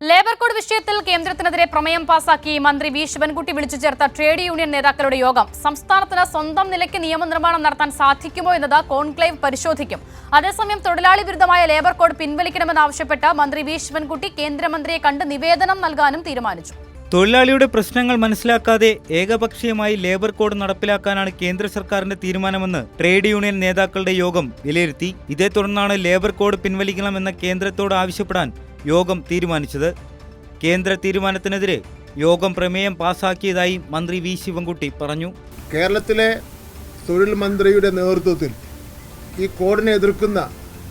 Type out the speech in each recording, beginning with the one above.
Labour code വിഷയത്തിൽ കേന്ദ്രത്തിനെതിരെ പ്രമേയം പാസാക്കി മന്ത്രി വി. ശിവൻകുട്ടി വിളിച്ചു ചേർത്ത ട്രേഡ് യൂണിയൻ നേതാക്കളുടെ യോഗം. സംസ്ഥാനത്തിന് സ്വന്തം നിലയ്ക്ക് നിയമനിർമ്മാണം നടത്താൻ സാധിക്കുമോ എന്നത് കോൺക്ലേവ് പരിശോധിക്കും. അതേസമയം തൊഴിലാളി വിരുദ്ധമായ ലേബർ കോഡ് പിൻവലിക്കണമെന്നാവശ്യപ്പെട്ട് മന്ത്രി വി. ശിവൻകുട്ടി കേന്ദ്രമന്ത്രിയെ കണ്ട് നിവേദനം നൽകാനും തീരുമാനിച്ചു. തൊഴിലാളിയുടെ പ്രശ്നങ്ങൾ മനസ്സിലാക്കാതെ ഏകപക്ഷീയമായി ലേബർ കോഡ് നടപ്പിലാക്കാനാണ് കേന്ദ്ര സർക്കാരിന്റെ തീരുമാനമെന്ന് ട്രേഡ് യൂണിയൻ നേതാക്കളുടെ യോഗം വിലയിരുത്തി. ഇതേ തുടർന്നാണ് ലേബർ കോഡ് പിൻവലിക്കണമെന്ന കേന്ദ്രത്തോട് ആവശ്യപ്പെടാൻ യോഗം തീരുമാനിച്ചത്. കേന്ദ്ര തീരുമാനത്തിനെതിരെ യോഗം പ്രമേയം പാസാക്കിയതായി മന്ത്രി വി ശിവൻകുട്ടി പറഞ്ഞു. കേരളത്തിലെ തൊഴിൽ മന്ത്രിയുടെ നേതൃത്വത്തിൽ ഈ കോഡിനെ എതിർക്കുന്ന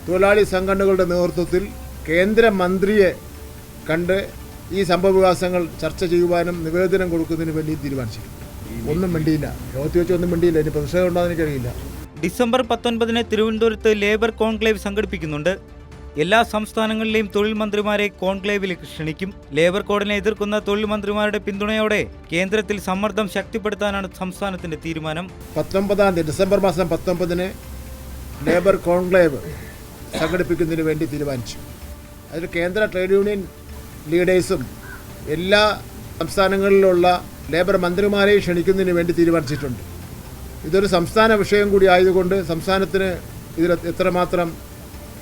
തൊഴിലാളി സംഘടനകളുടെ നേതൃത്വത്തിൽ കേന്ദ്രമന്ത്രിയെ കണ്ട് ഈ സംഭവവികാസങ്ങൾ ചർച്ച ചെയ്യുവാനും നിവേദനം കൊടുക്കുന്നതിന് വേണ്ടി തീരുമാനിച്ചു ഒന്നും മിണ്ടിയില്ല. യോഗത്തിൽ വെച്ച് ഒന്നും മിണ്ടിയില്ല. ഇനി പ്രതിഷേധം ഉണ്ടാകുന്ന എനിക്കറിയില്ല. ഡിസംബർ പത്തൊൻപതിന് തിരുവനന്തപുരത്ത് ലേബർ കോൺക്ലേവ് സംഘടിപ്പിക്കുന്നുണ്ട്. എല്ലാ സംസ്ഥാനങ്ങളിലെയും തൊഴിൽ മന്ത്രിമാരെ കോൺക്ലേവിലേക്ക് ക്ഷണിക്കും. ലേബർ കോഡിനെ എതിർക്കുന്ന തൊഴിൽ മന്ത്രിമാരുടെ പിന്തുണയോടെ കേന്ദ്രത്തിൽ സമ്മർദ്ദം ശക്തിപ്പെടുത്താനാണ് സംസ്ഥാനത്തിന്റെ തീരുമാനം. പത്തൊമ്പതാം തീയതി ഡിസംബർ മാസം പത്തൊമ്പതിന് ലേബർ കോൺക്ലേവ് സംഘടിപ്പിക്കുന്നതിന് വേണ്ടി തീരുമാനിച്ചു. അതിൽ കേന്ദ്ര ട്രേഡ് യൂണിയൻ ലീഡേഴ്സും എല്ലാ സംസ്ഥാനങ്ങളിലുള്ള ലേബർ മന്ത്രിമാരെയും ക്ഷണിക്കുന്നതിന് വേണ്ടി തീരുമാനിച്ചിട്ടുണ്ട്. ഇതൊരു സംസ്ഥാന വിഷയം കൂടി ആയതുകൊണ്ട് സംസ്ഥാനത്തിന് ഇതിൽ എത്രമാത്രം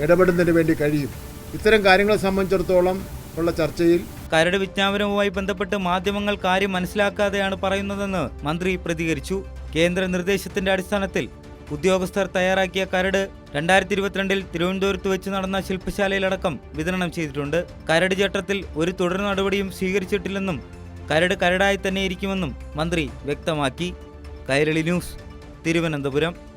ഇടപെടുന്നതിന് വേണ്ടി കഴിയും. ഇത്തരം കാര്യങ്ങളെ സംബന്ധിച്ചിടത്തോളം ഉള്ള ചർച്ചയിൽ കരട് വിജ്ഞാപനവുമായി ബന്ധപ്പെട്ട് മാധ്യമങ്ങൾ കാര്യം മനസ്സിലാക്കാതെയാണ് പറയുന്നതെന്ന് മന്ത്രി പ്രതികരിച്ചു. കേന്ദ്ര നിർദ്ദേശത്തിന്റെ അടിസ്ഥാനത്തിൽ ഉദ്യോഗസ്ഥർ തയ്യാറാക്കിയ കരട് രണ്ടായിരത്തി ഇരുപത്തിരണ്ടിൽ തിരുവനന്തപുരത്ത് വെച്ച് നടന്ന ശില്പശാലയിലടക്കം വിതരണം ചെയ്തിട്ടുണ്ട്. കരട് ചട്ടത്തിൽ ഒരു തുടർ നടപടിയും സ്വീകരിച്ചിട്ടില്ലെന്നും കരട് കരടായി തന്നെ ഇരിക്കുമെന്നും മന്ത്രി വ്യക്തമാക്കി. കൈരളി ന്യൂസ് തിരുവനന്തപുരം.